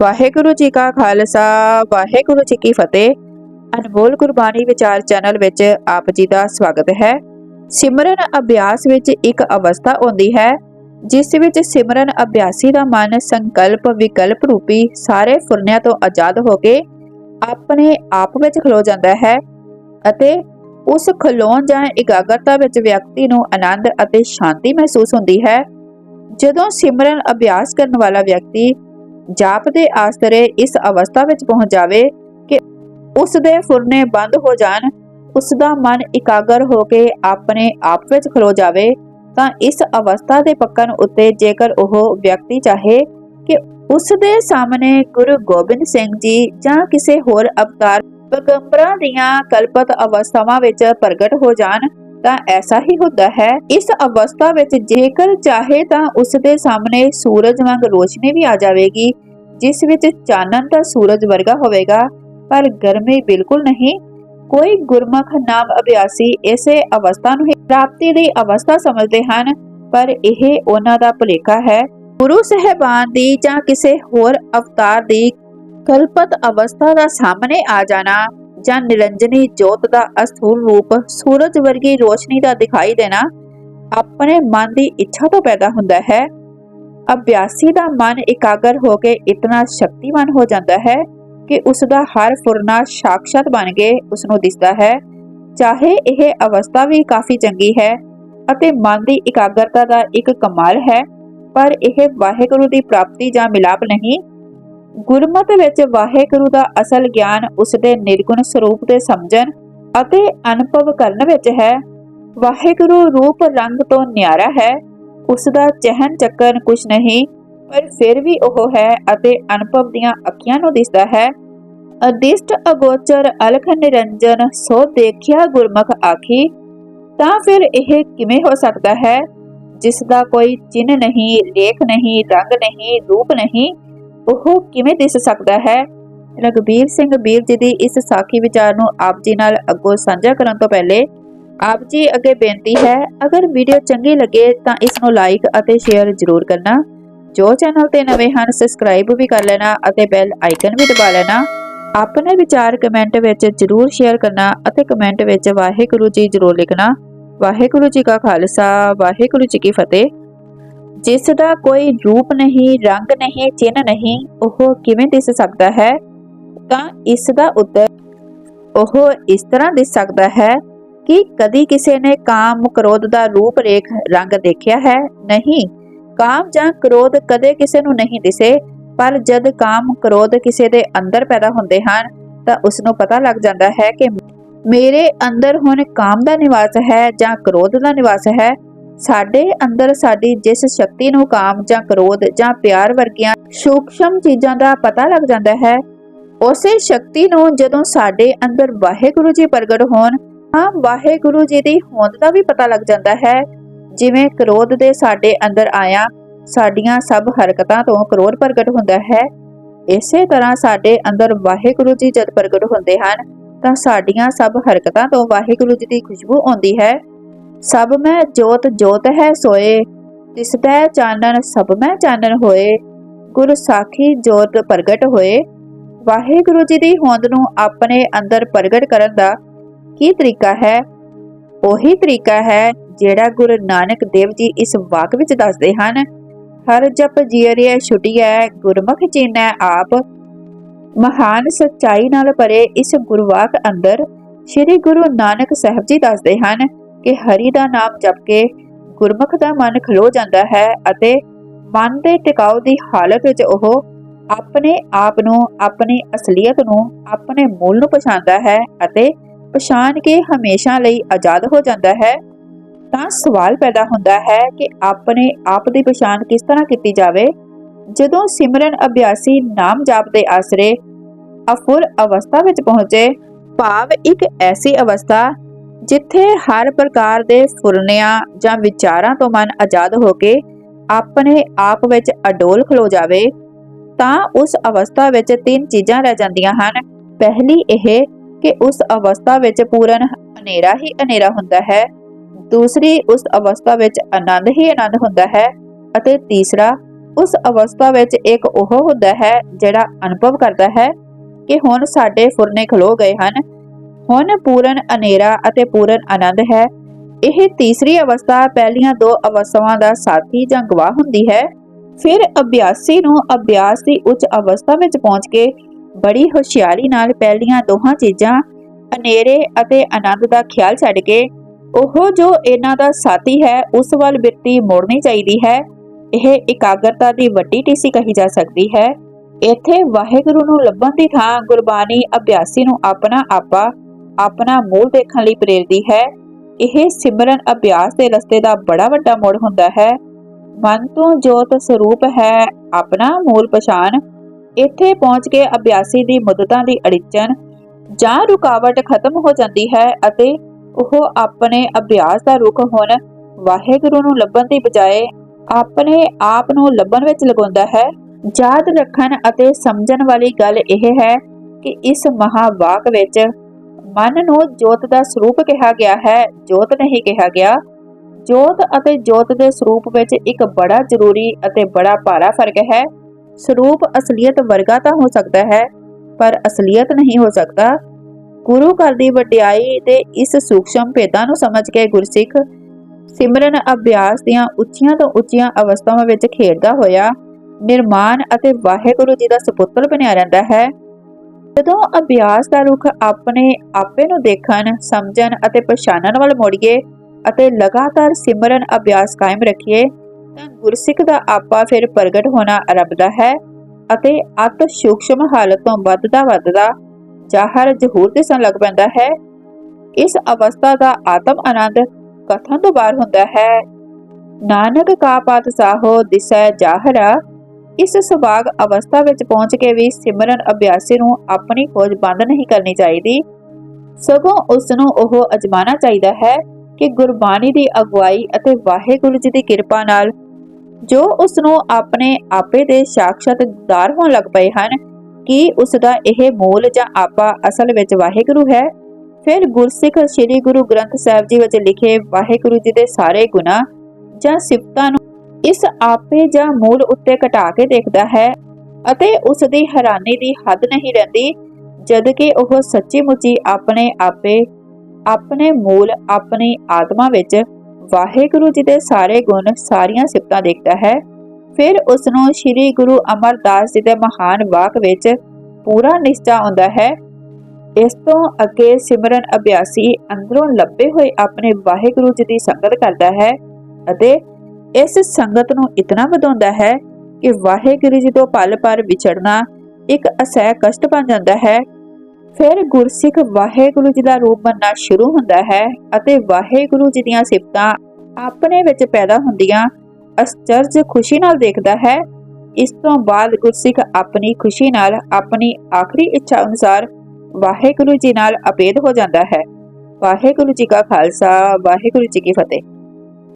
ਵਾਹਿਗੁਰੂ ਜੀ ਕਾ ਖਾਲਸਾ, ਵਾਹਿਗੁਰੂ ਜੀ ਕੀ ਫਤਿਹ। ਅਨਮੋਲ ਗੁਰਬਾਣੀ ਵਿਚਾਰ ਚੈਨਲ ਵਿੱਚ ਆਪ ਜੀ ਦਾ ਸਵਾਗਤ ਹੈ। ਸਿਮਰਨ ਅਭਿਆਸ ਵਿੱਚ ਇੱਕ ਅਵਸਥਾ ਆਉਂਦੀ ਹੈ, ਜਿਸ ਵਿੱਚ ਸਿਮਰਨ ਅਭਿਆਸੀ ਦਾ ਮਨ ਸੰਕਲਪ ਵਿਕਲਪ ਰੂਪੀ ਸਾਰੇ ਫੁਰਨਿਆਂ ਤੋਂ ਆਜ਼ਾਦ ਹੋ ਕੇ ਆਪਣੇ ਆਪ ਵਿੱਚ ਖਲੋ ਜਾਂਦਾ ਹੈ ਅਤੇ ਉਸ ਖਲੋਣ ਜਾਂ ਇਕਾਗਰਤਾ ਵਿੱਚ ਵਿਅਕਤੀ ਨੂੰ ਆਨੰਦ ਅਤੇ ਸ਼ਾਂਤੀ ਮਹਿਸੂਸ ਹੁੰਦੀ ਹੈ। ਜਦੋਂ ਸਿਮਰਨ ਅਭਿਆਸ ਕਰਨ ਵਾਲਾ ਵਿਅਕਤੀ ਜਾਪ ਦੇ ਆਸਰੇ ਇਸ ਅਵਸਥਾ ਵਿੱਚ ਪਹੁੰਚ ਜਾਵੇ ਕਿ ਉਸ ਦੇ ਫੁਰਨੇ ਬੰਦ ਹੋ ਜਾਣ, ਉਸ ਦਾ ਮਨ ਇਕਾਗਰ ਹੋ ਕੇ ਆਪਣੇ ਆਪ ਵਿੱਚ ਖਲੋ ਜਾਵੇ, ਤਾਂ ਇਸ ਅਵਸਥਾ ਦੇ ਪੱਕਣ ਉੱਤੇ ਜੇਕਰ ਉਹ ਵਿਅਕਤੀ ਚਾਹੇ ਕਿ ਉਸ ਦੇ ਸਾਹਮਣੇ ਗੁਰੂ ਗੋਬਿੰਦ ਸਿੰਘ ਜੀ ਜਾਂ ਕਿਸੇ ਹੋਰ ਅਵਤਾਰ, ਪੈਗੰਬਰਾਂ ਦੀਆਂ ਕਲਪਤ ਅਵਸਥਾਵਾਂ ਵਿੱਚ ਪ੍ਰਗਟ ਹੋ ਜਾਣ ਤਾਂ ਐਸਾ ਹੀ ਹੁੰਦਾ ਹੈ। ਇਸ ਅਵਸਥਾ ਵਿੱਚ ਜੇਕਰ ਚਾਹੇ ਤਾਂ ਉਸ ਦੇ ਸਾਹਮਣੇ ਸੂਰਜ ਵਾਂਗ ਰੋਸ਼ਨੀ ਵੀ ਆ ਜਾਵੇਗੀ, ਜਿਸ ਵਿੱਚ ਚਾਨਣ ਤਾਂ ਸੂਰਜ ਵਰਗਾ ਹੋਵੇਗਾ। ਪਰ ਗਰਮੀ ਬਿਲਕੁਲ ਨਹੀਂ। ਕੋਈ ਗੁਰਮੁਖ ਨਾਮ ਅਭਿਆਸੀ ਇਸੇ ਅਵਸਥਾ ਨੂੰ ਪ੍ਰਾਪਤੀ ਦੀ ਅਵਸਥਾ ਸਮਝਦੇ ਹਨ, ਪਰ ਇਹ ਉਹਨਾਂ ਦਾ ਭੁਲੇਖਾ ਹੈ। ਗੁਰੂ ਸਹਿਬਾਨ ਦੀ ਜਾਂ ਕਿਸੇ ਹੋਰ ਅਵਤਾਰ ਦੀ ਕਲਪਤ ਅਵਸਥਾ ਦਾ ਸਾਹਮਣੇ ਆ ਜਾਣਾ। ਜਾਂ ਨਿਰੰਜਨੀ ਜੋਤ ਦਾ ਅਸਥੂਲ ਰੂਪ ਸੂਰਜ ਵਰਗੀ ਰੋਸ਼ਨੀ ਦਾ ਦਿਖਾਈ ਦੇਣਾ ਆਪਣੇ ਮਨ ਦੀ ਇੱਛਾ ਤੋਂ ਪੈਦਾ ਹੁੰਦਾ ਹੈ। ਅਭਿਆਸੀ ਦਾ ਮਨ ਇਕਾਗਰ ਹੋ ਕੇ ਇਤਨਾ ਸ਼ਕਤੀਮਾਨ ਹੋ ਜਾਂਦਾ ਹੈ ਕਿ ਉਸ ਦਾ ਹਰ ਫੁਰਨਾ ਸਾਖਸ਼ਾਤ ਬਣ ਕੇ ਉਸ ਨੂੰ ਦਿਸਦਾ ਹੈ। ਚਾਹੇ ਇਹ ਅਵਸਥਾ ਵੀ ਕਾਫੀ ਚੰਗੀ ਹੈ ਅਤੇ ਮਨ ਦੀ ਇਕਾਗਰਤਾ ਦਾ ਇੱਕ ਕਮਾਲ ਹੈ, ਪਰ ਇਹ ਵਾਹਿਗੁਰੂ ਦੀ ਪ੍ਰਾਪਤੀ ਜਾਂ ਮਿਲਾਪ ਨਹੀਂ ਗੁਰਮਤਿ ਵਿੱਚ ਵਾਹਿਗੁਰੂ ਦਾ ਅਸਲ ਗਿਆਨ ਉਸ ਦੇ ਨਿਰਗੁਣ ਸਰੂਪ ਦੇ ਸਮਝਣ ਅਤੇ ਅਨੁਭਵ ਕਰਨ ਵਿੱਚ ਹੈ। ਵਾਹਿਗੁਰੂ ਰੂਪ ਰੰਗ ਤੋਂ ਨਿਆਰਾ ਹੈ। ਉਸ ਦਾ ਚਹਿਨ ਚੱਕਰ ਕੁਝ ਨਹੀਂ, ਪਰ ਫਿਰ ਵੀ ਉਹ ਹੈ ਅਤੇ ਅਨੁਭਵ ਦੀਆਂ ਅੱਖੀਆਂ ਨੂੰ ਦਿਸਦਾ ਹੈ। ਅਦਿਸ਼ਟ ਅਗੋਚਰ ਅਲਖ ਨਿਰੰਜਨ ਸੋ ਦੇਖਿਆ ਗੁਰਮੁਖ ਆਖੀ, ਤਾਂ ਫਿਰ ਇਹ ਕਿਵੇਂ ਹੋ ਸਕਦਾ ਹੈ? ਜਿਸ ਦਾ ਕੋਈ ਚਿੰਨ ਨਹੀਂ, ਲੇਖ ਨਹੀਂ, ਰੰਗ ਨਹੀਂ, ਰੂਪ ਨਹੀਂ ਉਹ ਕਿਵੇਂ ਦਿਸ ਸਕਦਾ ਹੈ? ਰਗਬੀਰ ਸਿੰਘ ਵੀਰ ਜੀ ਦੀ ਇਸ ਸਾਖੀ ਵਿਚਾਰ ਨੂੰ ਆਪ ਜੀ ਨਾਲ ਅੱਗੋਂ ਸਾਂਝਾ ਕਰਨ ਤੋਂ ਪਹਿਲੇ ਆਪ ਜੀ ਅੱਗੇ ਬੇਨਤੀ ਹੈ, ਅਗਰ ਵੀਡੀਓ ਚੰਗੀ ਲੱਗੇ ਤਾਂ ਇਸ ਨੂੰ ਲਾਈਕ ਅਤੇ ਸ਼ੇਅਰ ਜ਼ਰੂਰ ਕਰਨਾ। ਜੋ ਚੈਨਲ ਤੇ ਨਵੇਂ ਹਨ ਸਬਸਕ੍ਰਾਈਬ ਵੀ ਕਰ ਲੈਣਾ ਅਤੇ ਬੈਲ ਆਈਕਨ ਵੀ ਦਬਾ ਲੈਣਾ। ਆਪਣੇ ਵਿਚਾਰ ਕਮੈਂਟ ਵਿੱਚ ਜ਼ਰੂਰ ਸ਼ੇਅਰ ਕਰਨਾ ਅਤੇ ਕਮੈਂਟ ਵਿੱਚ ਵਾਹਿਗੁਰੂ ਜੀ ਜ਼ਰੂਰ ਲਿਖਣਾ। ਵਾਹਿਗੁਰੂ ਜੀ ਕਾ ਖਾਲਸਾ, ਵਾਹਿਗੁਰੂ ਜੀ ਕੀ ਫਤਿਹ। ਜਿਸ ਦਾ ਕੋਈ ਰੂਪ ਨਹੀਂ, ਰੰਗ ਨਹੀਂ ਚਿੰਨ ਨਹੀਂ, ਉਹ ਕਿਵੇਂ ਦਿਸ ਸਕਦਾ ਹੈ? ਤਾਂ ਇਸ ਦਾ ਉੱਤਰ ਉਹ ਇਸ ਤਰ੍ਹਾਂ ਦਿਸ ਸਕਦਾ ਹੈ ਕਿ ਕਦੀ ਕਿਸੇ ਨੇ ਕਾਮ ਕ੍ਰੋਧ ਦਾ ਰੂਪ ਰੇਖ, ਰੰਗ ਦੇਖਿਆ ਹੈ? ਨਹੀਂ। ਕਾਮ ਜਾਂ ਕ੍ਰੋਧ ਕਦੇ ਕਿਸੇ ਨੂੰ ਨਹੀਂ ਦਿਸੇ, ਪਰ ਜਦ ਕਾਮ ਕ੍ਰੋਧ ਕਿਸੇ ਦੇ ਅੰਦਰ ਪੈਦਾ ਹੁੰਦੇ ਹਨ, ਤਾਂ ਉਸ ਨੂੰ ਪਤਾ ਲੱਗ ਜਾਂਦਾ ਹੈ ਕਿ ਮੇਰੇ ਅੰਦਰ ਹੁਣ ਕਾਮ ਦਾ ਨਿਵਾਸ ਹੈ ਜਾਂ ਕ੍ਰੋਧ ਦਾ ਨਿਵਾਸ ਹੈ। ਸਾਡੇ ਅੰਦਰ ਸਾਡੀ ਜਿਸ ਸ਼ਕਤੀ ਨੂੰ ਕਾਮ ਜਾਂ ਕ੍ਰੋਧ ਜਾਂ ਪਿਆਰ ਵਰਗੀਆਂ ਸੂਖਸ਼ਮ ਚੀਜ਼ਾਂ ਦਾ ਪਤਾ ਲੱਗ ਜਾਂਦਾ ਹੈ, ਉਸੇ ਸ਼ਕਤੀ ਨੂੰ ਜਦੋਂ ਸਾਡੇ ਅੰਦਰ ਵਾਹਿਗੁਰੂ ਜੀ ਪ੍ਰਗਟ ਹੋਣ, ਤਾਂ ਵਾਹਿਗੁਰੂ ਜੀ ਦੀ ਹੋਂਦ ਦਾ ਵੀ ਪਤਾ ਲੱਗ ਜਾਂਦਾ ਹੈ। ਜਿਵੇਂ ਕ੍ਰੋਧ ਦੇ ਸਾਡੇ ਅੰਦਰ ਆਇਆ, ਸਾਡੀਆਂ ਸਭ ਹਰਕਤਾਂ ਤੋਂ ਕ੍ਰੋਧ ਪ੍ਰਗਟ ਹੁੰਦਾ ਹੈ। ਇਸੇ ਤਰ੍ਹਾਂ ਸਾਡੇ ਅੰਦਰ ਵਾਹਿਗੁਰੂ ਜੀ ਜਦ ਪ੍ਰਗਟ ਹੁੰਦੇ ਹਨ, ਤਾਂ ਸਾਡੀਆਂ ਸਭ ਹਰਕਤਾਂ ਤੋਂ ਵਾਹਿਗੁਰੂ ਜੀ ਦੀ ਖੁਸ਼ਬੂ ਆਉਂਦੀ ਹੈ। ਸਭ ਮੈਂ ਜੋਤ ਜੋਤ ਹੈ ਸੋਏ ਤਿਸਦੈ ਚਾਨਣ ਸਭ ਮੈਂ ਚਾਨਣ ਹੋਏ। ਗੁਰ ਸਾਖੀ ਜੋਤ ਪ੍ਰਗਟ ਹੋਏ। ਵਾਹਿਗੁਰੂ ਜੀ ਦੀ ਹੋਂਦ ਨੂੰ ਆਪਣੇ ਅੰਦਰ ਪ੍ਰਗਟ ਕਰਨ ਦਾ ਕੀ ਤਰੀਕਾ ਹੈ? ਉਹੀ ਤਰੀਕਾ ਹੈ ਜਿਹੜਾ ਗੁਰੂ ਨਾਨਕ ਦੇਵ ਜੀ ਇਸ ਵਾਕ ਵਿੱਚ ਦੱਸਦੇ ਹਨ। ਹਰ ਜਪ ਜੀਰਿਆ ਛੁਟਿਐ, ਗੁਰਮੁਖ ਚੀਨੈ ਆਪ। ਮਹਾਨ ਸੱਚਾਈ ਨਾਲ ਭਰੇ ਇਸ ਗੁਰਵਾਕ ਅੰਦਰ ਸ੍ਰੀ ਗੁਰੂ ਨਾਨਕ ਸਾਹਿਬ ਜੀ ਦੱਸਦੇ ਹਨ ਕਿ ਹਰੀ ਦਾ ਨਾਮ ਜਪ ਕੇ ਗੁਰਮੁਖ ਦਾ ਮਨ ਖਲੋ ਜਾਂਦਾ ਹੈ ਅਤੇ ਮਨ ਦੇ ਟਿਕਾਉ ਦੀ ਹਾਲਤ ਵਿੱਚ ਉਹ ਆਪਣੇ ਆਪ ਨੂੰ, ਆਪਣੀ ਅਸਲੀਅਤ ਨੂੰ, ਆਪਣੇ ਮੂਲ ਨੂੰ ਪਛਾਣਦਾ ਹੈ ਅਤੇ ਪਛਾਣ ਕੇ ਹਮੇਸ਼ਾ ਲਈ ਆਜ਼ਾਦ ਹੋ ਜਾਂਦਾ ਹੈ। ਤਾਂ ਸਵਾਲ ਪੈਦਾ ਹੁੰਦਾ ਹੈ ਕਿ ਆਪਣੇ ਆਪ ਦੀ ਪਛਾਣ ਕਿਸ ਤਰ੍ਹਾਂ ਕੀਤੀ ਜਾਵੇ? ਜਦੋਂ ਸਿਮਰਨ ਅਭਿਆਸੀ ਨਾਮ ਜਾਪ ਦੇ ਆਸਰੇ ਅਫੁਰ ਅਵਸਥਾ ਵਿੱਚ ਪਹੁੰਚੇ, ਭਾਵ ਇੱਕ ਐਸੀ ਅਵਸਥਾ ਜਿੱਥੇ ਹਰ ਪ੍ਰਕਾਰ ਦੇ ਫੁਰਨਿਆਂ ਜਾਂ ਵਿਚਾਰਾਂ ਤੋਂ ਮਨ ਆਜ਼ਾਦ ਹੋ ਕੇ ਆਪਣੇ ਆਪ ਵਿੱਚ ਅਡੋਲ ਖਲੋ ਜਾਵੇ, ਤਾਂ ਉਸ ਅਵਸਥਾ ਵਿੱਚ ਤਿੰਨ ਚੀਜ਼ਾਂ ਰਹਿ ਜਾਂਦੀਆਂ ਹਨ। ਪਹਿਲੀ ਇਹ ਕਿ ਉਸ ਅਵਸਥਾ ਵਿੱਚ ਪੂਰਨ ਹਨੇਰਾ ਹੀ ਹਨੇਰਾ ਹੁੰਦਾ ਹੈ। ਦੂਸਰੀ, ਉਸ ਅਵਸਥਾ ਵਿੱਚ ਆਨੰਦ ਹੀ ਆਨੰਦ ਹੁੰਦਾ ਹੈ। ਅਤੇ ਤੀਸਰਾ, ਉਸ ਅਵਸਥਾ ਵਿੱਚ ਇੱਕ ਉਹ ਹੁੰਦਾ ਹੈ ਜਿਹੜਾ ਅਨੁਭਵ ਕਰਦਾ ਹੈ ਕਿ ਹੁਣ ਸਾਡੇ ਫੁਰਨੇ ਖਲੋ ਗਏ ਹਨ। ਹੁਣ ਪੂਰਨ ਅਨੇਰਾ ਅਤੇ ਪੂਰਨ ਆਨੰਦ ਹੈ। ਇਹ ਤੀਸਰੀ ਅਵਸਥਾ ਪਹਿਲੀਆਂ ਦੋ ਅਵਸਥਾਵਾਂ ਦਾ ਸਾਥੀ ਜਾਂ ਗਵਾਹ ਹੁੰਦੀ ਹੈ। ਫਿਰ ਅਭਿਆਸੀ ਨੂੰ ਅਭਿਆਸ ਦੀ ਉੱਚ ਅਵਸਥਾ ਵਿੱਚ ਪਹੁੰਚ ਕੇ ਬੜੀ ਹੁਸ਼ਿਆਰੀ ਨਾਲ ਪਹਿਲੀਆਂ ਦੋਹਾਂ ਚੀਜ਼ਾਂ, ਹਨੇਰੇ ਅਤੇ ਆਨੰਦ ਦਾ ਖਿਆਲ ਛੱਡ ਕੇ, ਉਹ ਜੋ ਇਹਨਾਂ ਦਾ ਸਾਥੀ ਹੈ, ਉਸ ਵੱਲ ਬਿਰਤੀ ਮੋੜਨੀ ਚਾਹੀਦੀ ਹੈ। ਇਹ ਇਕਾਗਰਤਾ ਦੀ ਵੱਡੀ ਟੀਸੀ ਕਹੀ ਜਾ ਸਕਦੀ ਹੈ। ਇੱਥੇ ਵਾਹਿਗੁਰੂ ਨੂੰ ਲੱਭਣ ਦੀ ਥਾਂ ਗੁਰਬਾਣੀ ਅਭਿਆਸੀ ਨੂੰ ਆਪਣਾ ਆਪਾ ਆਪਣਾ ਮੂਲ ਦੇਖਣ ਲਈ ਪ੍ਰੇਰਦੀ ਹੈ। ਇਹ ਸਿਮਰਨ ਅਭਿਆਸ ਦੇ ਰਸਤੇ ਦਾ ਬੜਾ ਵੱਡਾ ਮੋੜ ਹੁੰਦਾ ਹੈ। ਮਨ ਤੋਂ ਜੋਤ ਸਰੂਪ ਹੈ ਆਪਣਾ ਮੂਲ ਪਛਾਣ। ਇੱਥੇ ਪਹੁੰਚ ਕੇ ਅਭਿਆਸੀ ਦੀ ਮੁੱਦਤਾਂ ਦੀ ਅੜਿਚਨ ਜਾਂ ਰੁਕਾਵਟ ਖਤਮ ਹੋ ਜਾਂਦੀ ਹੈ ਅਤੇ ਉਹ ਆਪਣੇ ਅਭਿਆਸ ਦਾ ਰੁਖ ਹੁਣ ਵਾਹਿਗੁਰੂ ਨੂੰ ਲੱਭਣ ਦੀ ਬਜਾਏ ਆਪਣੇ ਆਪ ਨੂੰ ਲੱਭਣ ਵਿੱਚ ਲਗਾਉਂਦਾ ਹੈ। ਯਾਦ ਰੱਖਣ ਅਤੇ ਸਮਝਣ ਵਾਲੀ ਗੱਲ ਇਹ ਹੈ ਕਿ ਇਸ ਮਹਾਵਾਕ ਵਿੱਚ ਮਨ ਨੂੰ ਜੋਤ ਦਾ ਸਰੂਪ ਕਿਹਾ ਗਿਆ ਹੈ, ਜੋਤ ਨਹੀਂ ਕਿਹਾ ਗਿਆ। ਜੋਤ ਅਤੇ ਜੋਤ ਦੇ ਸਰੂਪ ਵਿੱਚ ਇੱਕ ਬੜਾ ਜ਼ਰੂਰੀ ਅਤੇ ਬੜਾ ਭਾਰਾ ਫ਼ਰਕ ਹੈ। ਸਰੂਪ ਅਸਲੀਅਤ ਵਰਗਾ ਤਾਂ ਹੋ ਸਕਦਾ ਹੈ, ਪਰ ਅਸਲੀਅਤ ਨਹੀਂ ਹੋ ਸਕਦਾ। ਗੁਰੂ ਘਰ ਦੀ ਵਡਿਆਈ ਦੇ ਇਸ ਸੂਖਸ਼ਮ ਭੇਦਾਂ ਨੂੰ ਸਮਝ ਕੇ ਗੁਰਸਿੱਖ ਸਿਮਰਨ ਅਭਿਆਸ ਦੀਆਂ ਉੱਚੀਆਂ ਤੋਂ ਉੱਚੀਆਂ ਅਵਸਥਾਵਾਂ ਵਿੱਚ ਖੇਡਦਾ ਹੋਇਆ ਨਿਰਮਾਨ ਅਤੇ ਵਾਹਿਗੁਰੂ ਜੀ ਦਾ ਸੁਪੁੱਤਰ ਬਣਿਆ ਰਹਿੰਦਾ ਹੈ। ਜਦੋਂ ਅਭਿਆਸ ਦਾ ਰੁਖ ਆਪਣੇ ਆਪੇ ਨੂੰ ਦੇਖਣ, ਸਮਝਣ ਅਤੇ ਪਛਾਣਨ ਵੱਲ ਮੋੜੀਏ ਅਤੇ ਲਗਾਤਾਰ ਸਿਮਰਨ ਅਭਿਆਸ ਕਾਇਮ ਰੱਖੀਏ, ਤਾਂ ਗੁਰਸਿੱਖ ਦਾ ਆਪਾ ਫਿਰ ਪ੍ਰਗਟ ਹੋਣਾ ਆਰੰਭਦਾ ਹੈ ਅਤੇ ਅਤ ਸੂਖਸ਼ਮ ਹਾਲਤ ਤੋਂ ਵੱਧਦਾ ਵੱਧਦਾ ਜ਼ਾਹਰ ਜ਼ਹੂਰ ਦਿਸਣ ਲੱਗ ਪੈਂਦਾ ਹੈ। ਇਸ ਅਵਸਥਾ ਦਾ ਆਤਮ ਆਨੰਦ ਕਥਨ ਤੋਂ ਬਾਹਰ ਹੁੰਦਾ ਹੈ। ਨਾਨਕ ਕਾ ਪਾਤ ਸਾਹੋ ਦਿਸੈ ਜ਼ਾਹਰਾ ਇਸ ਸੁਭਾਗ ਅਵਸਥਾ ਵਿੱਚ ਪਹੁੰਚ ਕੇ ਵੀ ਸਿਮਰਨ ਅਭਿਆਸੀ ਨੂੰ ਆਪਣੀ ਖੋਜ ਬੰਦ ਨਹੀਂ ਕਰਨੀ ਚਾਹੀਦੀ। ਸਗੋਂ ਉਸ ਨੂੰ ਉਹ ਅਜਮਾਨਾ ਚਾਹੀਦਾ ਹੈ ਕਿ ਗੁਰਬਾਣੀ ਦੀ ਅਗਵਾਈ ਅਤੇ ਵਾਹਿਗੁਰੂ ਜੀ ਦੀ ਕਿਰਪਾ ਨਾਲ ਜੋ ਉਸ ਨੂੰ ਆਪਣੇ ਆਪੇ ਦੇ ਸਾਖਸ਼ਾਤ ਦਾਰ ਹੋਣ ਲੱਗ ਪਏ ਹਨ, ਕਿ ਉਸ ਦਾ ਇਹ ਮੂਲ ਜਾਂ ਆਪਾ ਅਸਲ ਵਿੱਚ ਵਾਹਿਗੁਰੂ ਹੈ? ਫਿਰ ਗੁਰਸਿੱਖ ਸ੍ਰੀ ਗੁਰੂ ਗ੍ਰੰਥ ਸਾਹਿਬ ਜੀ ਵਿੱਚ ਲਿਖੇ ਵਾਹਿਗੁਰੂ ਜੀ ਦੇ ਸਾਰੇ ਗੁਨਾਹ ਜਾਂ ਸਿਫਤਾਂ ਨੂੰ ਇਸ ਆਪੇ ਜਾਂ ਮੂਲ ਉੱਤੇ ਘਟਾ ਕੇ ਦੇਖਦਾ ਹੈ ਅਤੇ ਉਸ ਦੀ ਹੈਰਾਨੀ ਦੀ ਹੱਦ ਨਹੀਂ ਰਹਿੰਦੀ, ਜਦ ਕਿ ਉਹ ਸੱਚੀ ਮੁੱਚੀ ਆਪਣੇ ਆਪੇ, ਆਪਣੇ ਮੂਲ, ਆਪਣੀ ਆਤਮਾ ਵਿੱਚ ਵਾਹਿਗੁਰੂ ਜੀ ਦੇ ਸਾਰੇ ਗੁਣ, ਸਾਰੀਆਂ ਸਿਫਤਾਂ ਦੇਖਦਾ ਹੈ। ਫਿਰ ਉਸ ਨੂੰ ਸ੍ਰੀ ਗੁਰੂ ਅਮਰਦਾਸ ਜੀ ਦੇ ਮਹਾਨ ਵਾਕ ਵਿੱਚ ਪੂਰਾ ਨਿਸ਼ਚਾ ਆਉਂਦਾ ਹੈ। ਇਸ ਤੋਂ ਅੱਗੇ ਸਿਮਰਨ ਅਭਿਆਸੀ ਅੰਦਰੋਂ ਲੱਭੇ ਹੋਏ ਆਪਣੇ ਵਾਹਿਗੁਰੂ ਜੀ ਦੀ ਸੰਗਤ ਕਰਦਾ ਹੈ ਅਤੇ ਇਸ ਸੰਗਤ ਨੂੰ ਇਤਨਾ ਵਧਾਉਂਦਾ ਹੈ ਕਿ ਵਾਹਿਗੁਰੂ ਜੀ ਤੋਂ ਪਲ ਪਰ ਵਿਛੜਨਾ ਇੱਕ ਅਸਹਿ ਕਸ਼ਟ ਬਣ ਜਾਂਦਾ ਹੈ। ਫਿਰ ਗੁਰਸਿੱਖ ਵਾਹਿਗੁਰੂ ਜੀ ਦਾ ਰੂਪ ਮੰਨਣਾ ਸ਼ੁਰੂ ਹੁੰਦਾ ਹੈ ਅਤੇ ਵਾਹਿਗੁਰੂ ਜੀ ਦੀਆਂ ਸਿਫਤਾਂ ਆਪਣੇ ਵਿੱਚ ਪੈਦਾ ਹੁੰਦੀਆਂ ਅਚਰਜ ਖੁਸ਼ੀ ਨਾਲ ਦੇਖਦਾ ਹੈ। ਇਸ ਤੋਂ ਬਾਅਦ ਗੁਰਸਿੱਖ ਆਪਣੀ ਖੁਸ਼ੀ ਨਾਲ ਆਪਣੀ ਆਖਰੀ ਇੱਛਾ ਅਨੁਸਾਰ ਵਾਹਿਗੁਰੂ ਜੀ ਨਾਲ ਅਪੇਧ ਹੋ ਜਾਂਦਾ ਹੈ। ਵਾਹਿਗੁਰੂ ਜੀ ਕਾ ਖਾਲਸਾ, ਵਾਹਿਗੁਰੂ ਜੀ ਕੀ ਫਤਿਹ।